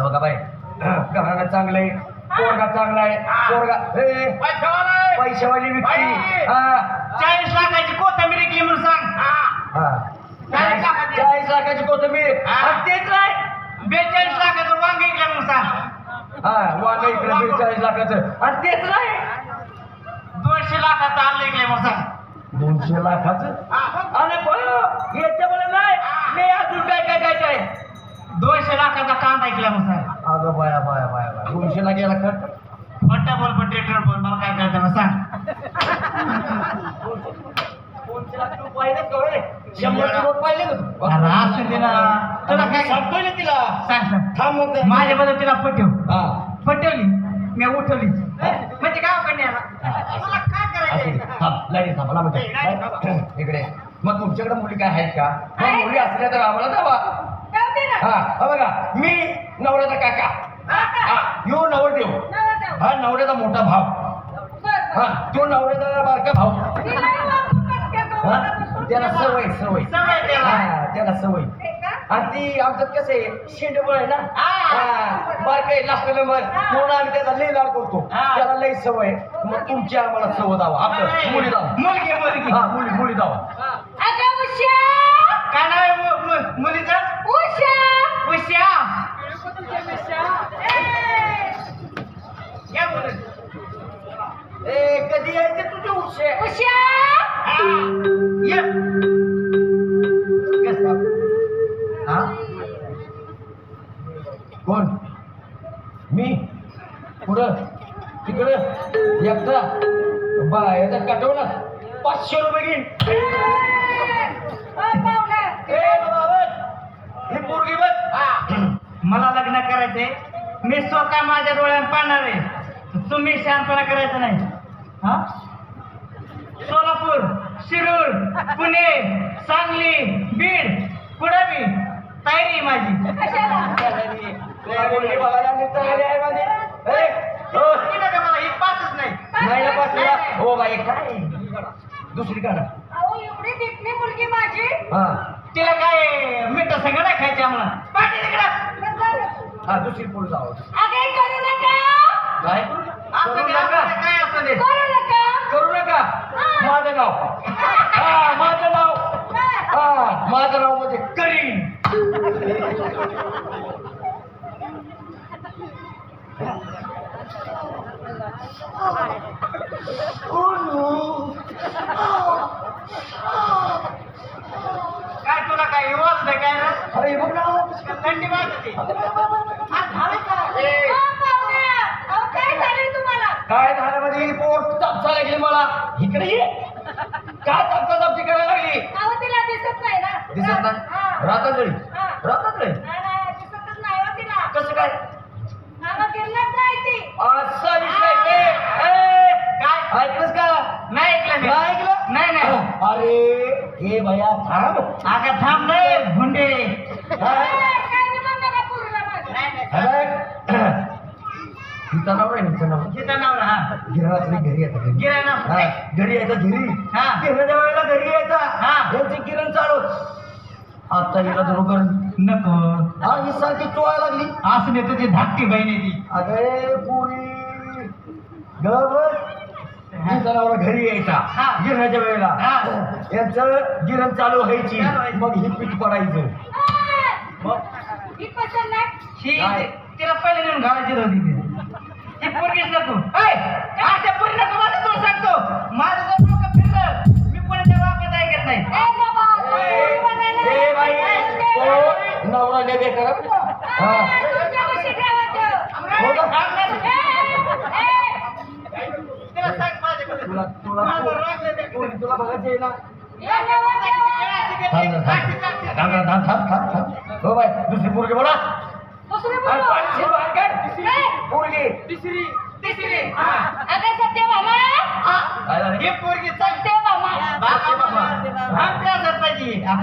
हा बघा बाई. घराला चांगलं आहे पोरगा चांगला आहे पोरगा पैशावाली व्यक्ती. हा. चाळीस लाखाची कोथंबीर विकली म्हणून सांग. हा. चाळीस लाखाची. चाळीस लाखाची कोथंबीर. हा. आणि तेच नाही बेचाळीस लाखाचं वांग विकलं म्हणून सांग. हा वांग इकडे बेचाळीस लाखाचं. आणि तेच नाही दोनशे लाखाचं आलं विकलं म्हणून सांग. दोनशे लाखाचं? आणि बरं, याच्या मला नाही. मी अजून काय काय काय काय? दोनशे लाखाचा सांग अगं बाया बाया बाया बाया. दोनशे ला गेला खट फट्टा बोल पण ट्रेक्टर बोल. मला काय कळतं मग सांग? शंभरचे नोट पाहिले का तू? अरे असू दे ना. तुला काय सांगतोय ना तिला. सांग सांग. थांब मग जरा. माझ्याबद्दल तिला पटव. हा. पटवली. मी उठवली म्हणजे काय मला काय असू दे. करायचं थांब लाईन थांब मला म्हणते. इकडे. मग तुमच्याकडे मुली काय आहेत का? मग मुली असल्या तर आम्हाला दावा हा हा बघा मी नवऱ्याचा काका. हा यो नवरदेव. हा नवऱ्याचा मोठा भाव. हा तो नवऱ्याचा बारका भाऊ. हा त्याला सवय सवय. सवय त्याला. हा त्याला सवय. आणि ती आमच्यात कसं आहे शेंडबळ आहे ना? हा. हा, बारकं आहे लास्ट नंबर म्हणून आम्ही त्याचा लई लाड करतो. हा. त्याला लई सवय. मग तुमची आम्हाला सवय दावा आपलं मुली दावा मुलगी मुलगी. हा मुली मुली दावा काय नाव आहे मु- मु- मुलीचं? उषा या बोलत. ए कधी यायचे तुझे उशे? हा. ये. कसं? हा? कोण? मी? पुढं तिकडं? एकटा? बा याचा कटवला. पाचशे रुपये घेईन ए बाबा बघ ही पोरगी बघ हा. मला लग्न करायचंय. मी स्वतः माझ्या डोळ्यात पाहणार आहे. तुम्ही शहाणपणा करायचा नाही. हा? सोलापूर शिरूर पुणे सांगली बीड कुठं बी तयारी आहे माझी. तुला मुलगी बघायला मी तयारी आहे माझी. हो. बाई काय? दुसरी काढा. मुलगी माझी. हा. तिला काय मिठ सगळं नाही खायचे आम्हाला. पाठी तिकडं. हा दुसरी पुढे जावं अगे करू नका. काय असं करू नका. काय असं दे करू नका. करू नका. माझं नाव हा माझं नाव. हा माझं नाव म्हणजे करीन. काय तुला काय विवाद आहे काय रे? अरे बघ ना. थंडी वाजते. इकडे ये. चापची करायला लागली? अहो तिला दिसत नाही ना. दिसत हा. नाही हा. राहतात गळी नाही, नाही, दिसतच नाही हो तिला. कसं काय? नाही ती. असा विषय ते ए, काय? ऐकलंस का? नाही ऐकलं मी. नाही ऐकलं? नाही नाही. अरे हे भया थांब. अगं थांब रे भुंडे हा? ए, काय बी म्हणू नका पोरीला माझ्या. हा बघ. हिचा नवरा आहे हा. गिरणाच नाही घरी येतात घरी गिरणा हा, घरी यायचं घरी? हा. गिरणाच्या वेळेला घरी यायचा? हा. किरण चालू आता हिला बरोबर नको. हा ही सारखी चोळायला लागली. असं नाही तुझी धाकटी बहीण आहे ती. अगे पुरी. गबर हिचा नवरा घरी यायचा. हा. गिरणाच्या वेळेला. हा. यांचं गिरण चालू व्हायची. मग ही पीठ पडायचं. मग? तिला पहिले नेऊन घालायची होती ती पोरगीच नको ऐ, अशा पोरी नको माझं तुला सांगतो माझं जर डोकं फिरलं मी पुण्याच्या बापात ऐकत नाही ए बाई. तो नवरा हा. हो का? तिला सांग माझ्याकडे. तुला तुला माझं रागलं ते. पोरी तुला बघायची आहे ना या नवा ठेवा. थांब ना, थांब थांब ना, थांब थांब थांब थांब हो बाई दुसरी पोरगी बोला पोरगी. तिसरी. तिसरी. अगं सत्य मामा. हे. सत्य मामा. बाबा आपल्या हा?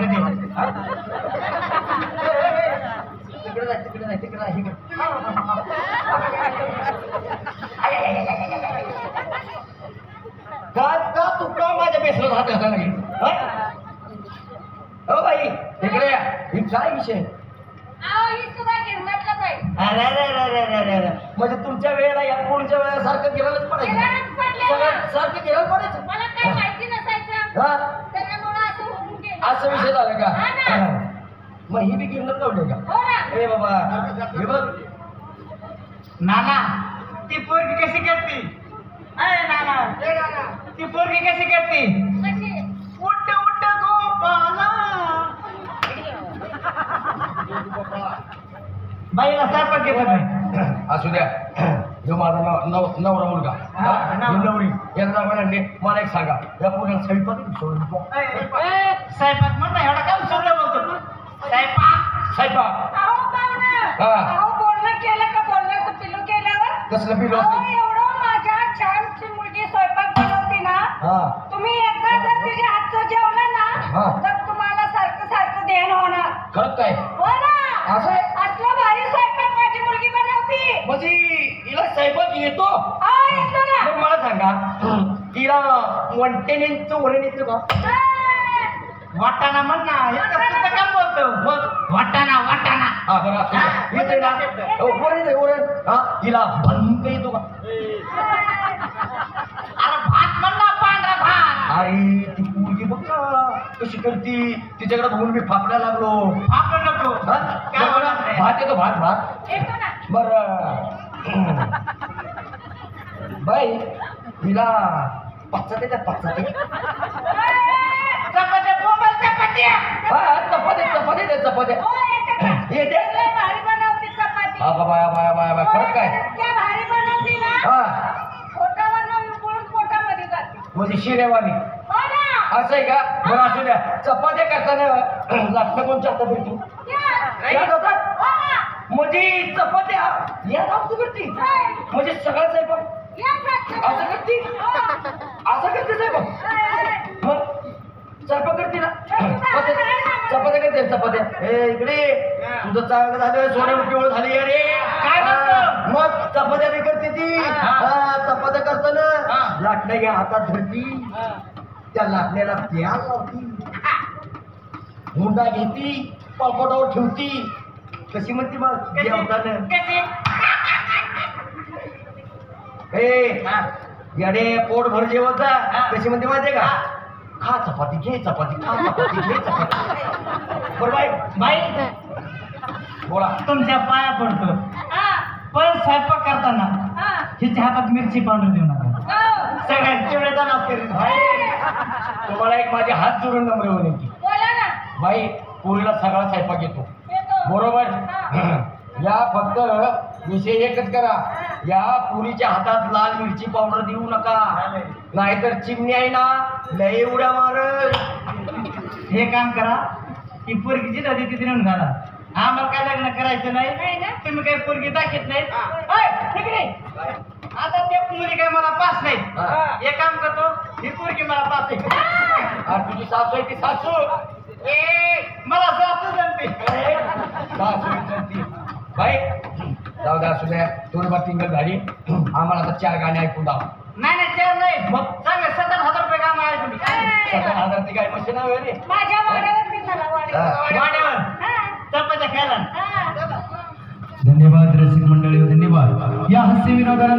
तिकडे तिकडे तिकडे. का का तू का माझ्या बेसला हात घालायला लागली हा? बाई इकडे या. ही काय विषय अहो, ही सुद्धा गिरणातलंच आहे. अरे अरे अरे अरे अरे अरे अरे. म्हणजे तुमच्या वेळेला या पोळीच्या वेळेला सारखं गिरायलाच पडायचं. सगळं सारखं गिरायला पडायचं. मला काय माहिती नसायचं. हा? त्याच्यामुळं असं होऊन गेलं. असं विषय झाला का? हा ना. मग ही बी गिरणं लावले का? हो ना. ए बाबा. हे बघ. नाना ती पोरगी कशी करते अरे नाना. ती पोरगी कशी करते कशी? उठ उठ गोपाला बाईला सारखं घेत नाही असू द्या. जो माझा नव- नव- नवरा मुलगा. हा, हा, नवरा. नवरी यांना म्हणाले मला एक सांगा या पुण्यात स्वयंपाक सोडून. ए, स्वयंपाक म्हण ना एवढा काय सुरलं बोलतो? स्वयंपाक स्वयंपाक अहो पाहुणं हा. अहो बोलणं केलं का बोलण्याचं पिलू केल्यावर? कसलं अहो एवढं माझ्या छानची मुलगी स्वयंपाक बनवते ना हा. तुम्ही एकदा जर तिच्या हातचं जेवलं ना. तर तुम्हाला खरं काय हो ना. असं आहे? असलं भारी स्वयंपाक माझी मुलगी बनवते. म्हणजे हिला स्वयंपाक येतो? हा येतो ना. मग मला सांगा तिला वंटेनेचं वरण येतं का? हा. वाटाणा म्हण ना इतकं सुद्धा काम बोलतो? मग वाटाणा वाटाणा. हा बरं. असू द्या. येतंय ना? हो, वरण येतंय, वरण हा हिला बनवता येतो का? अरे भात म्हण ना पांढरा भात. अरे ती कशी करती? तिच्याकडे बघून मी फापल्या लागलो. आपण नको. हा? काय बोलत नाही. भात येतो भात भात. येतो ना. बर. बाई हिला पच्चा देतात पच्चा ते चपात्या बोंबल चपात्या. हा चपाती चपाती दे चपाती हो, येते ना. येते? लय भारी बनवते चपाती. हा का बाया बाया बाया बाया खरं काय? इतक्या भारी बनवते ना. हा. पोटामध्ये जाते. म्हणजे शिरेवानी हो ना. असं आहे का? बरं असू द्या. चपात्या करताना लागतं कोणच्या हातात भेटू हो. म्हणजे चपात्या. या जास्त करते? हाय. म्हणजे सगळं स्वयंपाक. असं करते. हो. असं करते स्वयंपाक. मग स्वयंपाक करते ना? चपात्या. करते चपात्या. ए इकडे. तुझं चांगलं झालं सोनं पिवळ झाली अरे. काय? मग चपात्या बी करते ती. हा. हा, चपात्या करताना हा. लाटण्या घ्या हातात धरती. त्या लाटण्याला तेल लावती. हुंडा घेती पापडावर ठेवती. कशी म्हणती मग जेवताना. याडे पोट भर जेवत. कशी म्हणते माहितीये का? हा. खा चपाती घे चपाती खा चपाती घे चपाती. बरं बाई बाई. बोला. तुमच्या पाया पडतो हा. पण स्वयंपाक करताना हा. हिच्या हातात मिरची पावडर देऊ नका. हो. सगळ्यात चिवड्याचा करेन बाई तुम्हाला एक माझे हात जोडून नम्र विनंती बोला ना. बाई पोरीला सगळा स्वयंपाक येतो. येतो. बरोबर? हा. या फक्त विषय एकच करा. या पुरीच्या हातात लाल मिरची पावडर देऊ नका. नाहीतर चिमणी आहे ना लय उड्या मार हे काम करा. ही पोरगी जिथं तिथे नेऊन घाला आम्हाला काय लग्न करायचं नाही? नाही ना? तुम्ही काही पोरगी दाखवत नाही. आता ते मुली काय मला पास नाही हा. हे काम करतो ही पोरगी मला पास आहे आणि तुझी सासू आहे ती सासू. ए, मला सासू जमते. सासू विचारती बाई जाऊ द्या असू द्या. थोडीफार टिंगल झाली. आम्हाला आता चार गाणे ऐकून दाव नाही नाही ते नाही. मग चांगले सत्तर हजार रुपये काम आहे तुम्ही सतरा हजार ती काय मशीन आहे रे? माझ्या वाड्यावर मी चला वाड्यावर. हा. चपात्या खायला हा. धन्यवाद रसिक मंडळी धन्यवाद. या हास्य विनोदानंतर